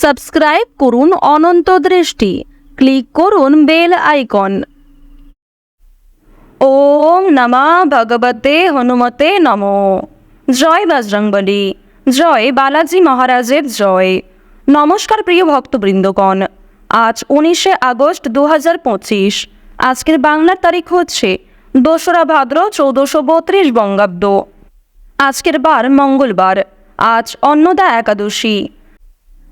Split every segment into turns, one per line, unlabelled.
Subscribe করুন অনন্ত দৃষ্টি। Click করুন বেল আইকন। ওম নমা ভগবতে হনুমতে নম। জয় বজরংবলী। জয় বালাজি মহারাজের জয়। নমস্কার প্রিয় ভক্তবৃন্দগণ। আজ উনিশে আগস্ট দু হাজার পঁচিশ। আজকের বাংলার তারিখ হচ্ছে দোসরা ভাদ্র চৌদ্দশো বত্রিশ বঙ্গাব্দ। আজকের বার মঙ্গলবার। আজ অন্নদা একাদশী।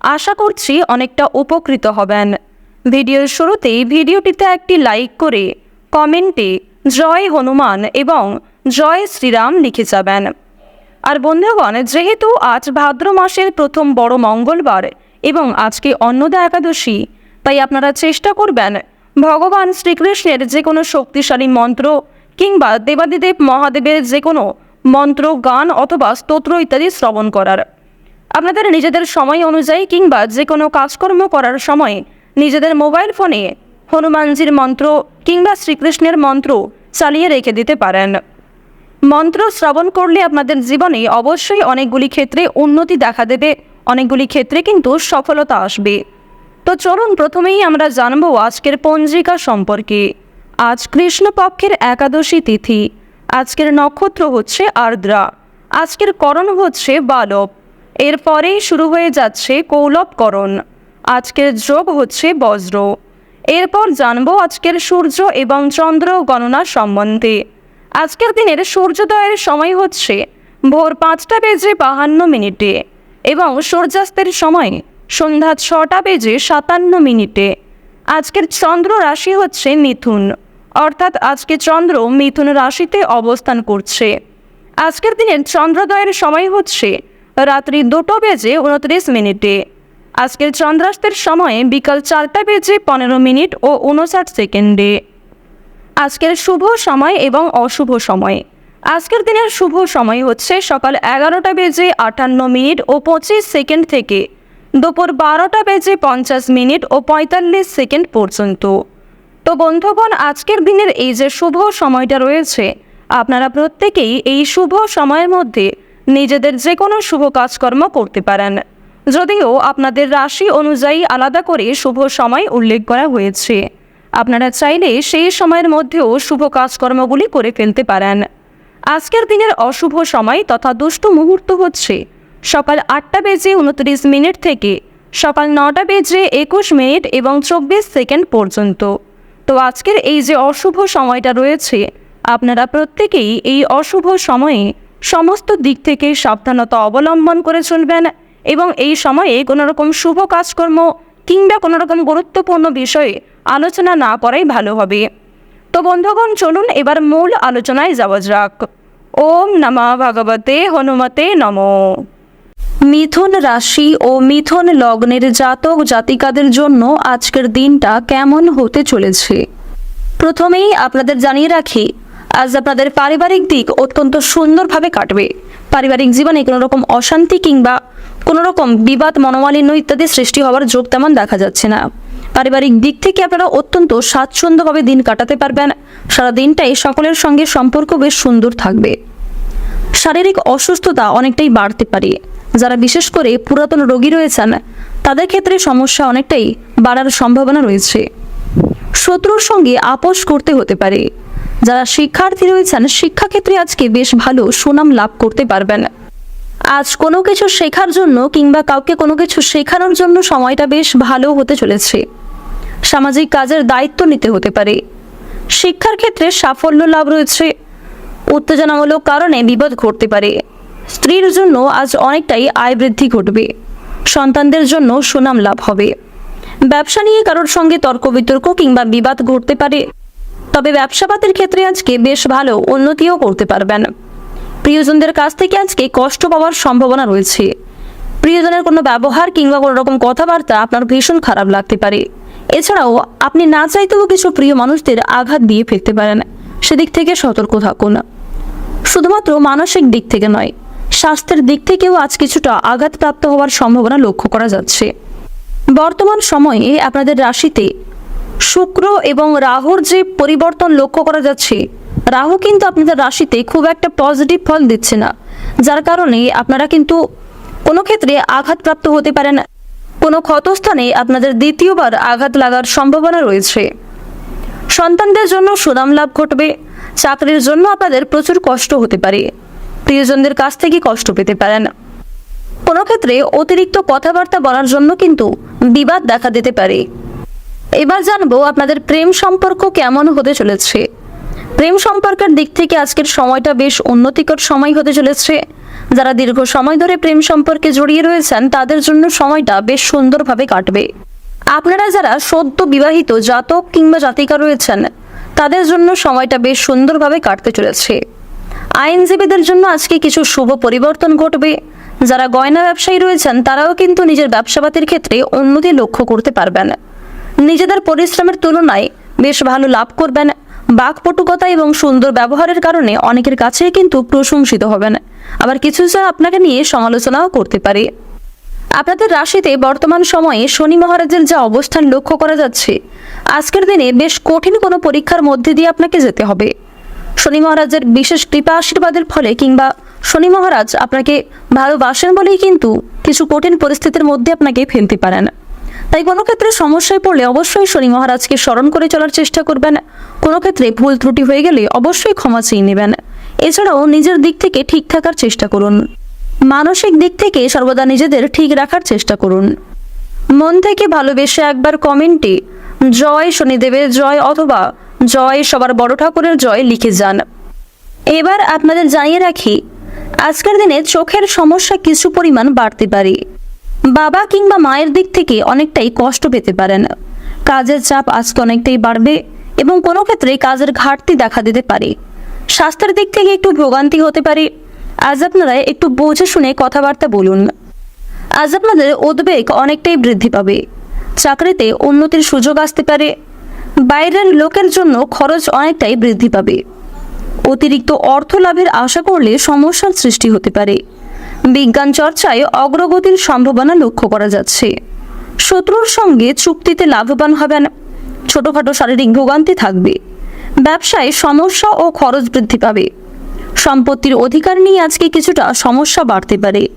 আশা করছি অনেকটা উপকৃত হবেন। ভিডিওর শুরুতেই ভিডিওটিতে একটি লাইক করে কমেন্টে জয় হনুমান এবং জয় শ্রীরাম লিখে যাবেন। আর বন্ধুগণ, যেহেতু আজ ভাদ্র মাসের প্রথম বড় মঙ্গলবার এবং আজকে অন্নদা একাদশী, তাই আপনারা চেষ্টা করবেন ভগবান শ্রীকৃষ্ণের যে কোনো শক্তিশালী মন্ত্র কিংবা দেবাদিদেব মহাদেবের যে কোনো মন্ত্র, গান অথবা স্তোত্র ইত্যাদি শ্রবণ করার। আপনাদের নিজেদের সময় অনুযায়ী কিংবা যে কোনো কাজকর্ম করার সময় নিজেদের মোবাইল ফোনে হনুমানজির মন্ত্র কিংবা শ্রীকৃষ্ণের মন্ত্র চালিয়ে রেখে দিতে পারেন। মন্ত্র শ্রবণ করলে আপনাদের জীবনে অবশ্যই অনেকগুলি ক্ষেত্রে উন্নতি দেখা দেবে, অনেকগুলি ক্ষেত্রে কিন্তু সফলতা আসবে। তো চলুন প্রথমেই আমরা জানব আজকের পঞ্জিকা সম্পর্কে। আজ কৃষ্ণপক্ষের একাদশী তিথি, আজকের নক্ষত্র হচ্ছে আর্দ্রা, আজকের করণ হচ্ছে বালব এরপরেই শুরু হয়ে যাচ্ছে কৌলবকরণ। আজকের যোগ হচ্ছে বজ্র। এরপর জানব আজকের সূর্য এবং চন্দ্র গণনা সম্বন্ধে। আজকের দিনের সূর্যোদয়ের সময় হচ্ছে ভোর পাঁচটা বেজে বাহান্ন মিনিটে এবং সূর্যাস্তের সময় সন্ধ্যা ছটা বেজে সাতান্ন মিনিটে। আজকের চন্দ্র রাশি হচ্ছে মিথুন। অর্থাৎ আজকে চন্দ্র মিথুন রাশিতে অবস্থান করছে। আজকের দিনের চন্দ্রোদয়ের সময় হচ্ছে রাত্রি দুটো বেজে উনত্রিশ মিনিটে। আজকের চন্দ্রাস্তের সময়ে বিকাল চারটা বেজে পনেরো মিনিট ও উনষাট সেকেন্ডে। আজকের শুভ সময় এবং অশুভ সময়। আজকের দিনের শুভ সময় হচ্ছে সকাল এগারোটা বেজে আটান্ন মিনিট ও পঁচিশ সেকেন্ড থেকে। দুপুর বারোটা বেজে পঞ্চাশ মিনিট ও পঁয়তাল্লিশ সেকেন্ড পর্যন্ত। তো বন্ধুগণ, আজকের দিনের এই যে শুভ সময়টা রয়েছে, আপনারা প্রত্যেকেই এই শুভ সময়ের মধ্যে নিজেদের যে কোনো শুভ কাজকর্ম করতে পারেন। যদিও আপনাদের রাশি অনুযায়ী আলাদা করে শুভ সময় উল্লেখ করা হয়েছে। আপনারা চাইলে সেই সময়ের মধ্যেও শুভ কাজকর্মগুলি করে ফেলতে পারেন। আজকের দিনের অশুভ সময় তথা দুষ্ট মুহূর্ত হচ্ছে। সকাল আটটা বেজে উনত্রিশ মিনিট থেকে সকাল নটা বেজে একুশ মিনিট এবং চব্বিশ সেকেন্ড পর্যন্ত। তো আজকের এই যে অশুভ সময়টা রয়েছে, আপনারা প্রত্যেকেই এই অশুভ সময়ে সমস্ত দিক থেকে সাবধানতা অবলম্বন করে চলবেন এবং এই সময়ে কোনো রকম শুভ কাজকর্ম কিংবা কোনো রকম গুরুত্বপূর্ণ বিষয়ে আলোচনা না করাই ভালো হবে। তো বন্ধুগণ, চলুন এবার মূল আলোচনায় যাওয়া যাক। ওম নমা ভগবতে হনুমতে নমঃ। মিথুন রাশি ও মিথুন লগ্নের জাতক জাতিকাদের জন্য আজকের দিনটা কেমন হতে চলেছে? প্রথমেই আপনাদের জানিয়ে রাখি আজ আপনাদের পারিবারিক দিক অত্যন্ত সুন্দরভাবে কাটবে। পারিবারিক জীবনে কোনো রকম অশান্তি কিংবা কোনো রকম বিবাদ, মনোমালিন্য ইত্যাদি সৃষ্টি হওয়ার যোগ তেমন দেখা যাচ্ছে না। পারিবারিক দিক থেকে আপনারা অত্যন্ত স্বাচ্ছন্দ্যভাবে দিন কাটাতে পারবেন। সারা দিনটাই সকলের সঙ্গে সম্পর্ক বেশ সুন্দর থাকবে। শারীরিক অসুস্থতা অনেকটাই বাড়তে পারে। যারা বিশেষ করে পুরাতন রোগী রয়েছেন, তাদের ক্ষেত্রে সমস্যা অনেকটাই বাড়ার সম্ভাবনা রয়েছে। শত্রুর সঙ্গে আপোষ করতে হতে পারে। যারা শিক্ষার্থী রয়েছেন, শিক্ষাক্ষেত্রে আজকে বেশ ভালো সুনাম লাভ করতে পারবেন। আজ কোনো কিছু শেখার জন্য কিংবা কাউকে কোনো কিছু শেখানোর জন্য সময়টা বেশ ভালো হতে চলেছে। সামাজিক কাজের দায়িত্ব নিতে হতে পারে। শিক্ষার ক্ষেত্রে সাফল্য লাভ রয়েছে। উত্তেজনামূলক কারণে বিপদ ঘটতে পারে। স্ত্রীর জন্য আজ অনেকটাই আয় বৃদ্ধি ঘটবে। সন্তানদের জন্য সুনাম লাভ হবে। ব্যবসা নিয়ে কারোর সঙ্গে তর্ক বিতর্ক কিংবা বিবাদ ঘটতে পারে। তবে ব্যবসাপাতের ক্ষেত্রে আজকে বেশ ভালো উন্নতিও করতে পারবেন। প্রিয়জনদের কাছ থেকে আজকে কষ্ট পাওয়ার সম্ভাবনা রয়েছে। প্রিয়জনের কোনো ব্যবহার কিংবা কোনো রকম কথাবার্তা আপনার ভীষণ খারাপ লাগতে পারে। এছাড়াও আপনি না চাইতেও কিছু প্রিয় মানুষদের আঘাত দিয়ে ফেলতে পারেন। সেদিক থেকে সতর্ক থাকুন। শুধুমাত্র মানসিক দিক থেকে নয়, স্বাস্থ্যের দিক থেকেও আজ কিছুটা আঘাতপ্রাপ্ত হওয়ার সম্ভাবনা লক্ষ্য করা যাচ্ছে। বর্তমান সময়ে আপনাদের রাশিতে শুক্র এবং রাহুর যে পরিবর্তন লক্ষ্য করা যাচ্ছে, রাহু কিন্তু আপনাদের রাশিতে খুব একটা পজিটিভ ফল দিচ্ছে না। যার কারণে আপনারা কিন্তু কোনো ক্ষেত্রে আঘাতপ্রাপ্ত হতে পারেন কোনো ক্ষতস্থানে আপনাদের দ্বিতীয়বার আঘাত লাগার সম্ভাবনা রয়েছে। সন্তানদের জন্য সুনাম লাভ ঘটবে, চাকরির জন্য আপনাদের প্রচুর কষ্ট হতে পারে, প্রিয়জনদের কাছ থেকে কষ্ট পেতে পারেন। কোনো ক্ষেত্রে অতিরিক্ত কথাবার্তা বলার জন্য কিন্তু বিবাদ দেখা দিতে পারে। এবার জানব আপনাদের প্রেম সম্পর্ক কেমন হতে চলেছে। প্রেম সম্পর্কের দিক থেকে আজকের সময়টা বেশ উন্নতিকর সময় হতে চলেছে। যারা দীর্ঘ সময় ধরে প্রেম সম্পর্কে জড়িয়ে রয়েছেন, তাদের জন্য সময়টা বেশ সুন্দরভাবে কাটবে। আপনারা যারা সদ্য বিবাহিত জাতক কিংবা জাতিকা রয়েছেন, তাদের জন্য সময়টা বেশ সুন্দরভাবে কাটতে চলেছে। আইনজীবীদের জন্য আজকে কিছু শুভ পরিবর্তন ঘটবে। যারা গয়না ব্যবসায়ী রয়েছেন, তারাও কিন্তু নিজের ব্যবসাপাতির ক্ষেত্রে উন্নতি লক্ষ্য করতে পারবেন। নিজেদের পরিশ্রমের তুলনায় বেশ ভালো লাভ করবেন। বাকপটুকতা এবং সুন্দর ব্যবহারের কারণে অনেকের কাছেই কিন্তু প্রশংসিত হবেন। আবার কিছু জন আপনাকে নিয়ে সমালোচনাও করতে পারে। আপনাদের রাশিতে বর্তমান সময়ে শনি মহারাজের যা অবস্থান লক্ষ্য করা যাচ্ছে, আজকের দিনে বেশ কঠিন কোনো পরীক্ষার মধ্যে দিয়ে আপনাকে যেতে হবে। শনি মহারাজের বিশেষ কৃপা আশীর্বাদের ফলে কিংবা শনি মহারাজ আপনাকে ভালোবাসেন বলেই কিন্তু কিছু কঠিন পরিস্থিতির মধ্যে আপনাকে ফেলতে পারেন। তাই কোনো ক্ষেত্রে সমস্যায় পড়লে অবশ্যই শনি মহারাজকে স্মরণ করে চলার চেষ্টা করবেন। কোনো ক্ষেত্রে ভুল ত্রুটি হয়ে গেলে অবশ্যই ক্ষমা চেয়ে নেবেন। এছাড়াও নিজের দিক থেকে ঠিক থাকার চেষ্টা করুন। মানসিক দিক থেকে সর্বদা নিজেদের ঠিক রাখার চেষ্টা করুন। মন থেকে ভালোবেসে একবার কমেন্টে, জয় শনিদেবের জয় অথবা, জয় সবার বড় ঠাকুরের জয় লিখে যান। এবার আপনাদের জানিয়ে রাখি, আজকের দিনে চোখের সমস্যা কিছু পরিমাণ বাড়তে পারে। বাবা কিংবা মায়ের দিক থেকে অনেকটাই কষ্ট পেতে পারেন। কাজের চাপ আজকে অনেকটাই বাড়বে এবং কোনো ক্ষেত্রে কাজের ঘাটতি দেখা দিতে পারে। স্বাস্থ্যের দিক থেকে একটু ভোগান্তি হতে পারে। আজ আপনারা একটু বুঝে শুনে কথাবার্তা বলুন। আজ আপনাদের উদ্বেগ অনেকটাই বৃদ্ধি পাবে। চাকরিতে উন্নতির সুযোগ আসতে পারে। বাইরের লোকের জন্য খরচ অনেকটাই বৃদ্ধি পাবে। অতিরিক্ত অর্থ লাভের আশা করলে সমস্যার সৃষ্টি হতে পারে। বিজ্ঞান চর্চায় অগ্রগতির সম্ভাবনা লক্ষ্য করা যাচ্ছে। শত্রুর সঙ্গে চুক্তিতে লাভবান হবেন ছোটখাটো শারীরিক ভোগান্তি থাকবে। ব্যবসায় সমস্যা ও খরচ বৃদ্ধি পাবে। সম্পত্তির অধিকার নিয়ে আজকে কিছুটা সমস্যা বাড়তে পারে।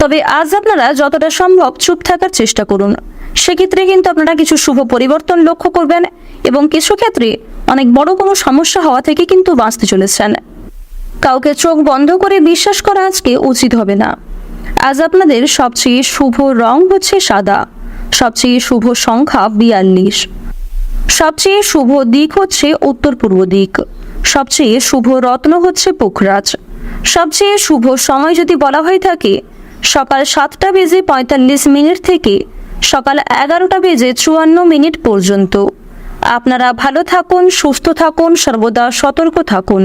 তবে আজ আপনারা যতটা সম্ভব চুপ থাকার চেষ্টা করুন। সেক্ষেত্রে কিন্তু আপনারা কিছু শুভ পরিবর্তন লক্ষ্য করবেন এবং কিছু ক্ষেত্রে অনেক বড় কোনো সমস্যা হওয়া থেকে কিন্তু বাঁচতে চলেছেন। কাউকে চোখ বন্ধ করে বিশ্বাস করা আজকে উচিত হবে না। আজ আপনাদের সবচেয়ে শুভ রং হচ্ছে সাদা, সবচেয়ে শুভ সংখ্যা বিয়াল্লিশ। সবচেয়ে শুভ দিক হচ্ছে উত্তর পূর্ব দিক, সবচেয়ে শুভ রত্ন হচ্ছে পোখরাজ। সবচেয়ে শুভ সময় যদি বলা হয়ে থাকে, সকাল সাতটা বেজে পঁয়তাল্লিশ মিনিট থেকে সকাল এগারোটা বেজে চুয়ান্ন মিনিট পর্যন্ত। আপনারা ভালো থাকুন, সুস্থ থাকুন, সর্বদা সতর্ক থাকুন।